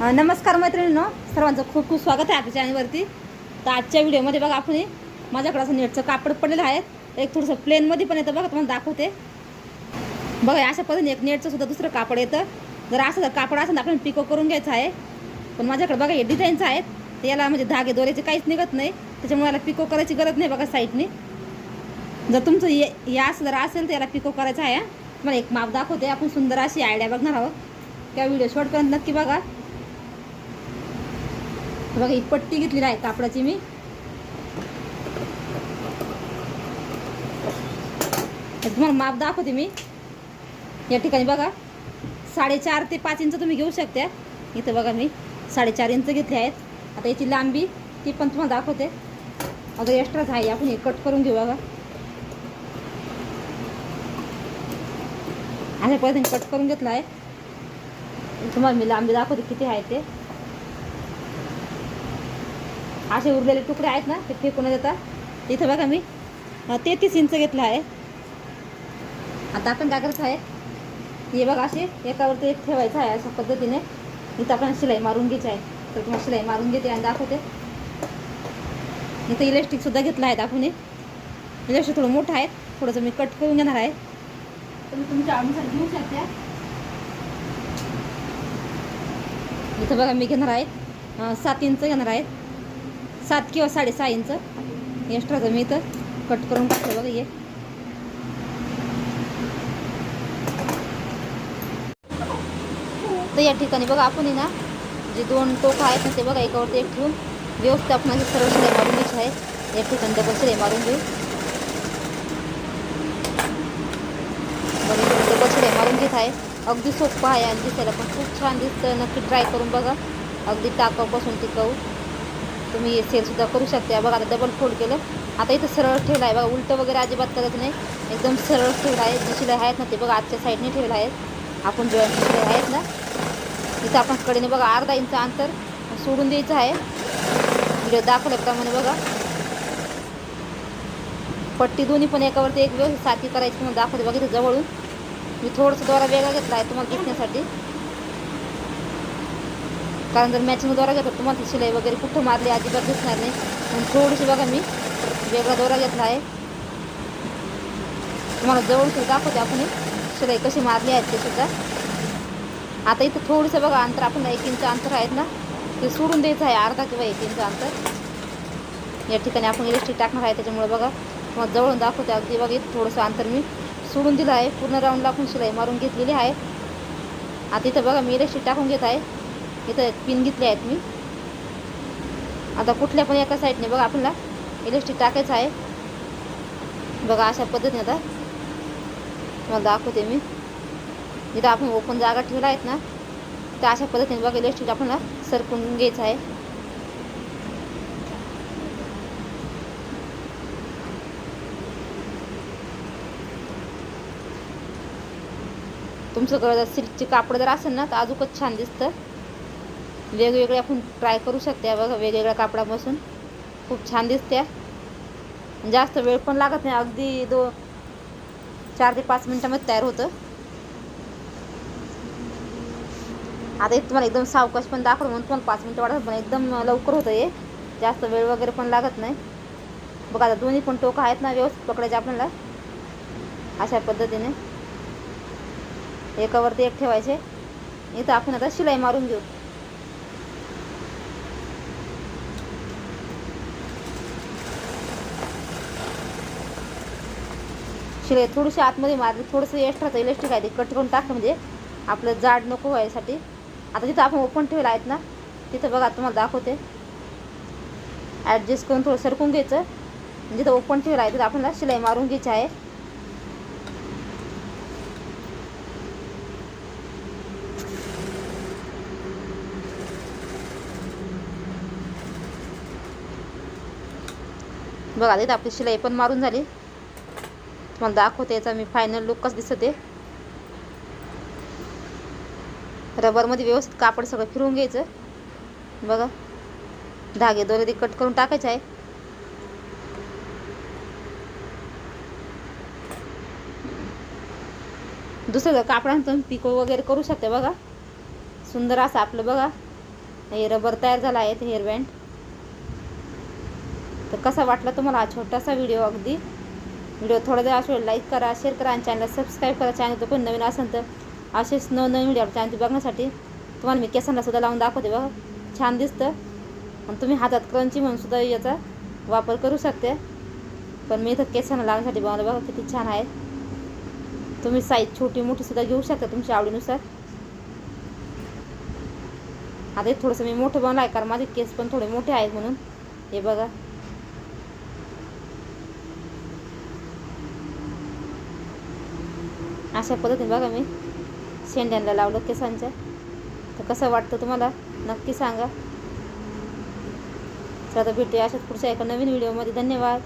नमस्कार मैत्रिणींनो. सर्वांचं खूप खूप स्वागत आहे आपल्या चॅनलवरती. तर आजच्या व्हिडिओमध्ये बघा आपण माझ्याकडं माझ्याकडे असं नेटचं कापड पडलेलं आहे. एक थोडंसं प्लेनमध्ये पण येतं बघा तुम्हाला दाखवते. बघा अशा पद्धतीने एक नेटचं सुद्धा दुसरं कापड येतं. जर असं जर कापड असेल तर आपण पिको करून घ्यायचं आहे. पण माझ्याकडे बघा हे डिझाईन्स आहेत. याला म्हणजे धागे दोऱ्याचे काहीच निघत नाही. त्याच्यामुळे याला पिको करायची गरज नाही बघा साईडने जर तुमचं हे या असं जर असेल तर याला पिको करायचं आहे. मला एक माप दाखवते. आपण सुंदर अशी आयडिया बघणार आहोत. त्या व्हिडिओ शॉर्टपर्यंत नक्की बघा. बघा ही पट्टी घेतलेली आहे कापडाची मी. तुम्हाला माप दाखवते मी. या ठिकाणी बघा साडेचार ते पाच इंच तुम्ही घेऊ शकता. इथं बघा मी साडेचार इंच घेतले आहेत. आता याची लांबी ती पण तुम्हाला दाखवते. अगं एक्स्ट्राच आहे आपण हे कट करून घेऊ बघा. अशा पद्धतीने कट करून घेतलं आहे. तुम्हाला मी लांबी दाखवते किती आहे ते. असे उरलेले तुकडे आहेत ना ते फेकून देता. इथं बघा मी तेहतीस इंच घेतलं आहे. आता आपण काय करायचं आहे? हे बघा असे एकावरती एक ठेवायचं आहे अशा पद्धतीने. इथं आपण शिलाई मारून घ्यायची आहे. तर तुम्हाला शिलाई मारून घेते आणि दाखवते. इथं इलेक्ट्रिकसुद्धा घेतलं आहे आपण इलेक्ट्रिक थोडं मोठं आहे थोडंसं मी कट करून घेणार आहे. तुम्ही तुमच्या अनुसार घेऊ शकता. इथं बघा मी घेणार आहे सात इंच घेणार आहे. सात किंवा साडेसहा इंच. एक्स्ट्राचं मी इथं कट करून टाकलं बघा हे. तर या ठिकाणी बघा आपण ना जे दोन टोकं आहेत ना ते बघा एकावरती एक ठेवून व्यवस्थित आपण सर्व शिलाई मारून घ्यायची आहे या ठिकाणी डबल शिलाई मारून घेऊ बघा डबल शिलाई मारून घेत आहे. अगदी सोपं आहे आणि दिसायला पण खूप छान दिसतं. नक्की ट्राय करून बघा. अगदी टाकाऊपासून टिकाऊ. तुम्ही हे सेलसुद्धा करू शकता. बघा आता डबल फोल्ड केलं. आता इथं सरळ ठेवलं आहे. बघा उलटं वगैरे अजिबात करत नाही. एकदम सरळ ठेवलं आहे. जी शिलाई आहेत ना ते बघा आजच्या साईडने ठेवलं आहेत. आपण जॉईंट शिलाई आहेत ना इथं आपण कडेने बघा अर्धा इंच अंतर सोडून द्यायचं आहे. व्हिडिओ दाखवल्याप्रमाणे बघा. पट्टी दोन्ही पण एकावरती एक व्यवस्थित साथी करायची म्हणून दाखवते. बघा इथं जवळून. मी थोडंसं द्वारा वेगळा घेतला आहे तुम्हाला दिसण्यासाठी. कारण जर मॅचिंग दोरा घेतला तुम्हाला ती शिलाई वगैरे कुठं मारली अजिबात दिसणार नाही. म्हणून थोडीशी बघा मी वेगळा दोरा घेतला आहे. तुम्हाला जवळून सुद्धा दाखवते आपण शिलाई कशी मारली आहेत ते सुद्धा. आता इथं थोडंसं बघा अंतर आपण एक इंच अंतर आहेत ना ते सोडून द्यायचं आहे अर्धा किंवा एक इंच अंतर. या ठिकाणी आपण इलेक्ट्रिक टाकणार आहे त्याच्यामुळे बघा तुम्हाला जवळून दाखवते अगदी बघा इथं थोडंसं अंतर मी सोडून दिलं आहे. पूर्ण राऊंडला आपण शिलाई मारून घेतलेली आहे. आता इथं बघा मी इलेक्ट्रिक टाकून घेत आहे. इथं पिन घेतले आहेत मी. आता कुठल्या पण एका साईडने बघा आपल्याला इलेक्ट्रिक टाकायचं आहे. बघा अशा पद्धतीने आता. तुम्हाला दाखवते मी. जिथं आपण ओपन जागा ठेवला आहेत ना त्या अशा पद्धतीने बघा इलेक्ट्रिक आपल्याला सरकून घ्यायचं आहे. तुमचं जर सिल्कचे कापड जर असेल ना तर अजूनच छान दिसतं. वेगवेगळे आपण ट्राय करू शकते. बघा वेगवेगळ्या कापडापासून. खूप छान दिसते जास्त वेळ पण लागत नाही. अगदी दो चार ते पाच मिनटामध्ये तयार होतं. आता हे तुम्हाला एकदम सावकाश पण दाखवलं म्हणून तुम्हाला पाच मिनटं वाटत पण एकदम लवकर होतं हे. जास्त वेळ वगैरे पण लागत नाही. बघा आता दोन्ही पण टोकं आहेत ना व्यवस्थित पकडायचे आपल्याला. अशा पद्धतीने. एकावरती एक ठेवायचे. इथं आपण आता शिलाई मारून घेऊ. शिलाई थोडीशी आतमध्ये मारली थोडंसं एक्स्ट्राचं इलेक्ट्रिक आहे ते कट करून टाकलं म्हणजे आपलं जाड नको व्हायसाठी. आता जिथं आपण ओपन ठेवलं आहेत ना तिथं बघा तुम्हाला दाखवते. ॲडजस्ट करून थोडं सरकून घ्यायचं. म्हणजे जिथं ओपन ठेवलं आहे तिथं आपल्याला शिलाई मारून घ्यायची आहे. बघा तिथं आपली शिलाई पण मारून झाली. तुम्हाला दाखवते याचा मी फायनल लुक कसं दिसते रबरमध्ये व्यवस्थित कापड सगळं फिरवून घ्यायचं. बघा धागे दोरे ते कट करून टाकायचे आहे. दुसरं कापडांचं पिको वगैरे करू शकते बघा. सुंदर असं आपलं बघा. हे रबर तयार झाला आहे हेअरबँड तर कसा वाटला तुम्हाला हा छोटासा व्हिडिओ अगदी? व्हिडिओ थोडा जर असेल लाईक करा शेअर करा आणि चॅनलला सबस्क्राईब करा. चॅनल पण नवीन असेल तर असेच नवनवीन व्हिडिओ चॅनल बघण्यासाठी तुम्हाला मी केसांना सुद्धा लावून दाखवते बघा. छान दिसतं. आणि तुम्ही हातात क्रंची म्हणून सुद्धा याचा वापर करू शकते. पण मी इथं केसांना लावण्यासाठी बनवलं बघा किती छान आहे. तुम्ही साईज छोटी मोठी सुद्धा घेऊ शकता तुमच्या आवडीनुसार. आता थोडंसं मी मोठं बनवलं आहे कारण माझे केस पण थोडे मोठे आहेत म्हणून. हे बघा. अशा पद्धतीने बघा मी. शेंड्यांना लावलं केसांच्या. तर कसं वाटतं तुम्हाला? नक्की सांगा. तर आता भेटूया अशाच पुढच्या एका नवीन व्हिडिओमध्ये धन्यवाद.